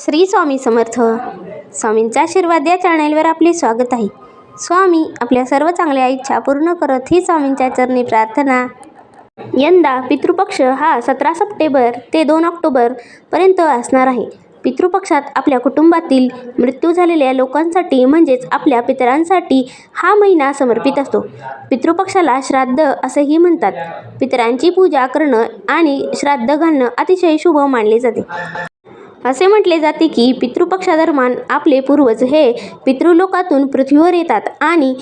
श्री स्वामी समर्थ. स्वामींचा आशीर्वाद या चॅनेलवर आपले स्वागत आहे. स्वामी आपल्या सर्व चांगल्या इच्छा पूर्ण करत ही स्वामींच्या चरणी प्रार्थना. यंदा पितृपक्ष हा सतरा सप्टेंबर ते दोन ऑक्टोबरपर्यंत असणार आहे. पितृपक्षात आपल्या कुटुंबातील मृत्यू झालेल्या लोकांसाठी म्हणजेच आपल्या पितरांसाठी हा महिना समर्पित असतो. पितृपक्षाला श्राद्ध असंही म्हणतात. पितरांची पूजा करणं आणि श्राद्ध घालणं अतिशय शुभ मानले जाते. असे म्हटले जाते की पितृपक्षादरम्यान आपले पूर्वज हे पितृलोकातून पृथ्वीवर येतात आणि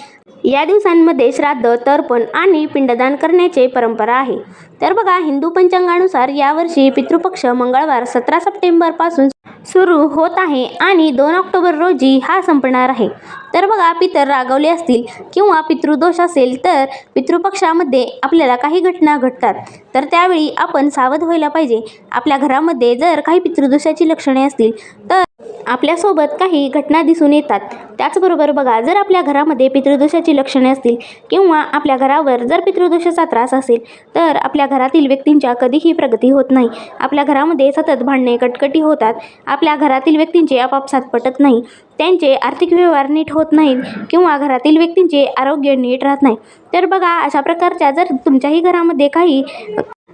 या दिवसांमध्ये श्राद्ध तर्पण आणि पिंडदान करण्याचे परंपरा आहे. तर बघा हिंदू पंचांगानुसार यावर्षी पितृपक्ष मंगळवार सतरा सप्टेंबरपासून सुरू होत आहे आणि दोन ऑक्टोबर रोजी हा संपणार आहे. तर बघा पितर रागवले असतील किंवा पितृदोष असेल तर पितृपक्षामध्ये आपल्याला काही घटना घडतात. तर त्यावेळी आपण सावध व्हायला पाहिजे. आपल्या घरामध्ये जर काही पितृदोषाची लक्षणे असतील तर आपल्यासोबत काही घटना दिसून येतात. त्याचबरोबर बघा जर आपल्या घरामध्ये पितृदोषाची लक्षणे असतील किंवा आपल्या घरावर जर पितृदोषाचा त्रास असेल तर आपल्या घरातील व्यक्तींच्या कधीही प्रगती होत नाही. आपल्या घरामध्ये सतत भांडणे कटकटी होतात. आपल्या घरातील व्यक्तींचे आपापसात पटत नाही. त्यांचे आर्थिक व्यवहार नीट होत नाहीत किंवा घरातील व्यक्तींचे आरोग्य नीट राहत नाही. तर बघा अशा प्रकारच्या जर तुमच्याही घरामध्ये काही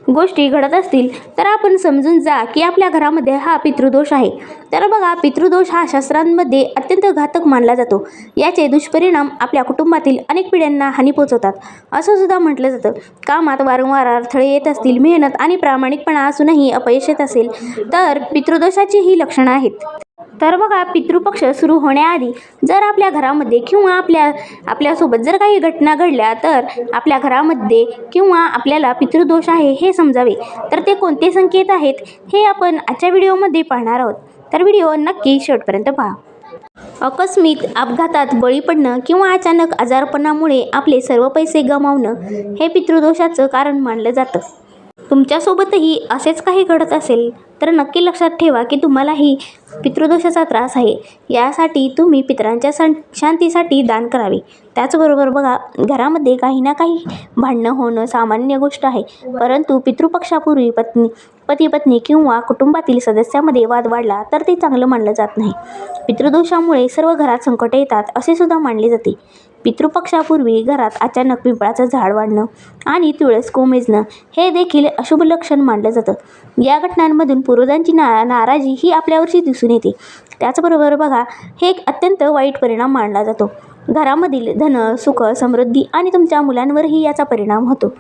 गोष्टी घडत असतील तर आपण समजून जा की आपल्या घरामध्ये हा पितृदोष आहे. तर बघा पितृदोष हा शास्त्रांमध्ये अत्यंत घातक मानला जातो. याचे दुष्परिणाम आपल्या कुटुंबातील अनेक पिढ्यांना हानी पोचवतात असं सुद्धा म्हटलं जातं. कामात वारंवार अडथळे येत असतील मेहनत आणि प्रामाणिकपणा असूनही अपयश येत असेल तर पितृदोषाची ही लक्षणं आहेत. तर बघा पितृपक्ष सुरू होण्याआधी जर आपल्या घरामध्ये किंवा आपल्या आपल्यासोबत जर काही घटना घडल्या तर आपल्या घरामध्ये किंवा आपल्याला पितृदोष आहे हे समजावे. तर ते कोणते संकेत आहेत हे आपण आजच्या व्हिडिओमध्ये पाहणार आहोत. तर व्हिडिओ नक्की शेवटपर्यंत पहा. अकस्मित अपघातात बळी पडणं किंवा अचानक आजारपणामुळे आपले सर्व पैसे गमावणं हे पितृदोषाचं कारण मानलं जातं. तुमच्यासोबतही असेच काही घडत असेल तर नक्की लक्षात ठेवा की तुम्हालाही पितृदोषाचा त्रास आहे. यासाठी तुम्ही पितरांच्या सं शांतीसाठी दान करावे. त्याचबरोबर बघा घरामध्ये काही ना काही भांडणं होणं सामान्य गोष्ट आहे. परंतु पितृपक्षापूर्वी पत्नी पती पत्नी किंवा कुटुंबातील सदस्यामध्ये वाद वाढला तर ते चांगलं मानलं जात नाही. पितृदोषामुळे सर्व घरात संकटे येतात असे सुद्धा मानले जाते. पितृपक्षापूर्वी घरात अचानक पिंपळाचं झाड वाढणं आणि तुळस कोमेजणं हे देखील अशुभ लक्षण मानलं जातं. या घटनांमधून पूर्वजांची ना नाराजी ही आपल्यावरची दिसून येते. त्याचबरोबर बघा हे एक अत्यंत वाईट परिणाम मानला जातो. घरामधील धन सुख समृद्धी आणि तुमच्या मुलांवरही याचा परिणाम होतो.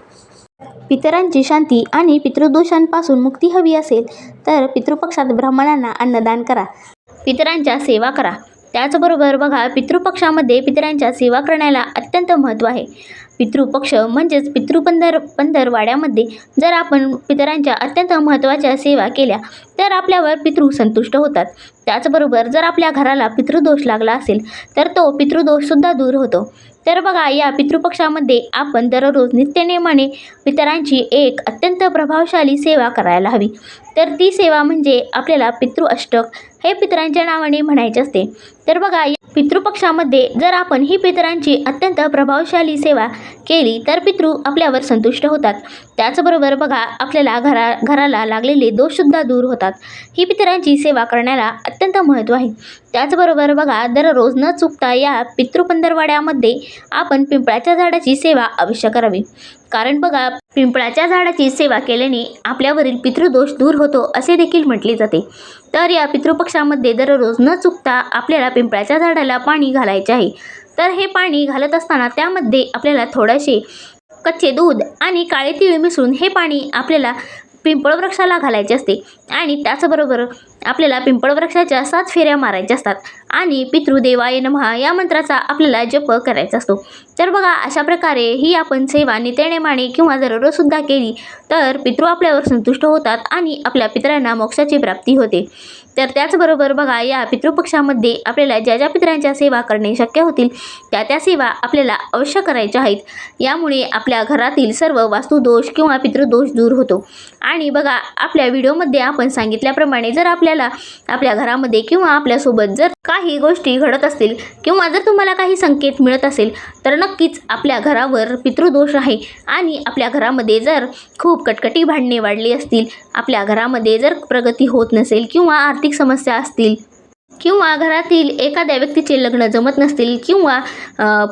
पितरांची शांती आणि पितृदोषांपासून मुक्ती हवी असेल तर पितृपक्षात ब्राह्मणांना अन्नदान करा. पितरांच्या सेवा करा. त्याचबरोबर बघा पितृपक्षामध्ये पितरांच्या सेवा करण्याला अत्यंत महत्त्व आहे. पितृपक्ष म्हणजेच पितृपंधर पंधरवाड्यामध्ये जर आपण पितरांच्या अत्यंत महत्त्वाच्या सेवा केल्या तर आपल्यावर पितृ संतुष्ट होतात. त्याचबरोबर जर आपल्या घराला पितृदोष लागला असेल तर तो पितृदोषसुद्धा दूर होतो. तर बघा या पितृपक्षामध्ये आपण दररोज नित्यनेमाने पितरांची एक अत्यंत प्रभावशाली सेवा करायला हवी. तर ती सेवा म्हणजे आपल्याला पितृ अष्टक हे पितरांच्या नावाने म्हणायचे असते. तर बघा या पितृपक्षामध्ये जर आपण ही पितरांची अत्यंत प्रभावशाली सेवा केली तर पितृ आपल्यावर संतुष्ट होतात. त्याचबरोबर बघा आपल्याला घरा घराला लागलेले दोषसुद्धा दूर होतात. ही पितरांची सेवा करण्याला अत्यंत महत्त्व आहे. त्याचबरोबर बघा दररोज न चुकता या पितृपंधरवाड्यामध्ये आपण पिंपळाच्या झाडाची सेवा अवश्य करावी. कारण बघा पिंपळाच्या झाडाची सेवा केल्याने आपल्यावरील पितृदोष दूर होतो असे देखील म्हटले जाते. तर या पितृपक्षामध्ये दररोज न चुकता आपल्याला पिंपळाच्या झाडाला पाणी घालायचे आहे. तर हे पाणी घालत असताना त्यामध्ये आपल्याला थोडेसे कच्चे दूध आणि काळे तिळ मिसळून हे पाणी आपल्याला पिंपळ वृक्षाला घालायचे असते. आणि त्याचबरोबर आपल्याला पिंपळ वृक्षाच्या सात फेऱ्या मारायच्या असतात. आणि पितृदेवाय नमहा या मंत्राचा आपल्याला जप करायचा असतो. तर बघा अशा प्रकारे ही आपण सेवा नित्यनेमाने किंवा दररोजसुद्धा केली तर पितृ आपल्यावर संतुष्ट होतात आणि आपल्या पितरांना मोक्षाची प्राप्ती होते. तर त्याचबरोबर बघा या पितृपक्षामध्ये आपल्याला ज्या ज्या पितरांच्या सेवा करणे शक्य होतील त्या त्या सेवा आपल्याला अवश्य करायच्या आहेत. यामुळे आपल्या घरातील सर्व वास्तुदोष किंवा पितृदोष दूर होतो. आणि बघा आपल्या व्हिडिओमध्ये आपण सांगितल्याप्रमाणे जर आपल्याला आपल्या घरामध्ये किंवा आपल्यासोबत जर काही गोष्टी घडत असतील किंवा जर तुम्हाला काही संकेत मिळत असेल तर नक्कीच आपल्या घरावर पितृदोष आहे. आणि आपल्या घरामध्ये जर खूप कटकटी भांडणे वाढली असतील आपल्या घरामध्ये जर प्रगती होत नसेल किंवा आर्थिक आर्थिक समस्या असतील किंवा घरातील एखाद्या व्यक्तीचे लग्न जमत नसतील किंवा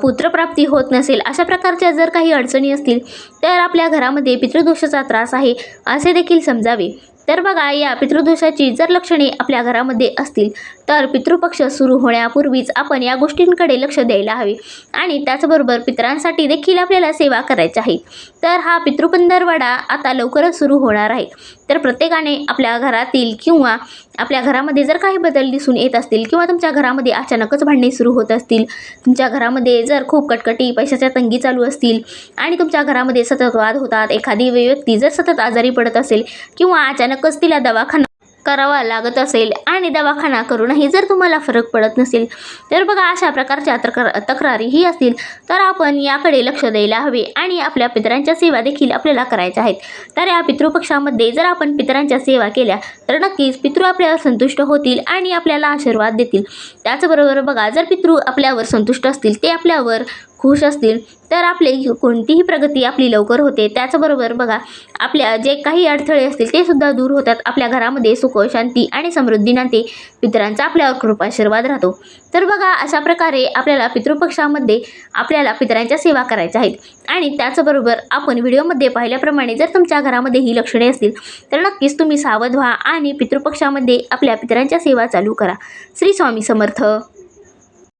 पुत्रप्राप्ती होत नसेल अशा प्रकारच्या जर काही अडचणी असतील तर आपल्या घरामध्ये पितृदोषाचा त्रास आहे असे देखील समजावे. तर बघा या पितृदोषाची जर लक्षणे आपल्या घरामध्ये असतील तर पितृपक्ष सुरू होण्यापूर्वीच आपण या गोष्टींकडे लक्ष द्यायला हवे. आणि त्याचबरोबर पितरांसाठी देखील आपल्याला सेवा करायची आहे. तर हा पितृपंधरवाडा आता लवकरच सुरू होणार आहे. तर प्रत्येकाने आपल्या घरातील किंवा आपल्या घरामध्ये जर काही बदल दिसून येत असतील किंवा तुमच्या घरामध्ये अचानकच भांडणे सुरू होत असतील तुमच्या घरामध्ये जर खूप कटकटी पैशाच्या तंगी चालू असतील आणि तुमच्या घरामध्ये सतत वाद होतात एखादी व्यक्ती जर सतत आजारी पडत असेल किंवा अचानकच तिला दवाखाना करावा लागत असेल आणि दवाखाना करूनही जर तुम्हाला फरक पडत नसेल तर बघा अशा प्रकारच्या तक्रार तक्रारीही असतील तर आपण याकडे लक्ष द्यायला हवे आणि आपल्या पितरांच्या सेवा देखील आपल्याला करायच्या आहेत. तर या पितृपक्षामध्ये जर आपण पितरांच्या सेवा केल्या तर नक्कीच पितृ आपल्यावर संतुष्ट होतील आणि आपल्याला आशीर्वाद देतील. त्याचबरोबर बघा जर पितृ आपल्यावर संतुष्ट असतील ते आपल्यावर खुश असतील तर आपले कोणतीही प्रगती आपली लवकर होते. त्याचबरोबर बघा आपल्या जे काही अडथळे असतील ते सुद्धा दूर होतात. आपल्या घरामध्ये सुख शांती आणि समृद्धी नाते. पितरांचा आपल्यावर कृपाशीर्वाद राहतो. तर बघा अशा प्रकारे आपल्याला पितृपक्षामध्ये आपल्याला पितरांच्या सेवा करायच्या आहेत. आणि त्याचबरोबर आपण व्हिडिओमध्ये पाहिल्याप्रमाणे जर तुमच्या घरामध्ये ही लक्षणे असतील तर नक्कीच तुम्ही सावध व्हा आणि पितृपक्षामध्ये आपल्या पितरांच्या सेवा चालू करा. श्री स्वामी समर्थ.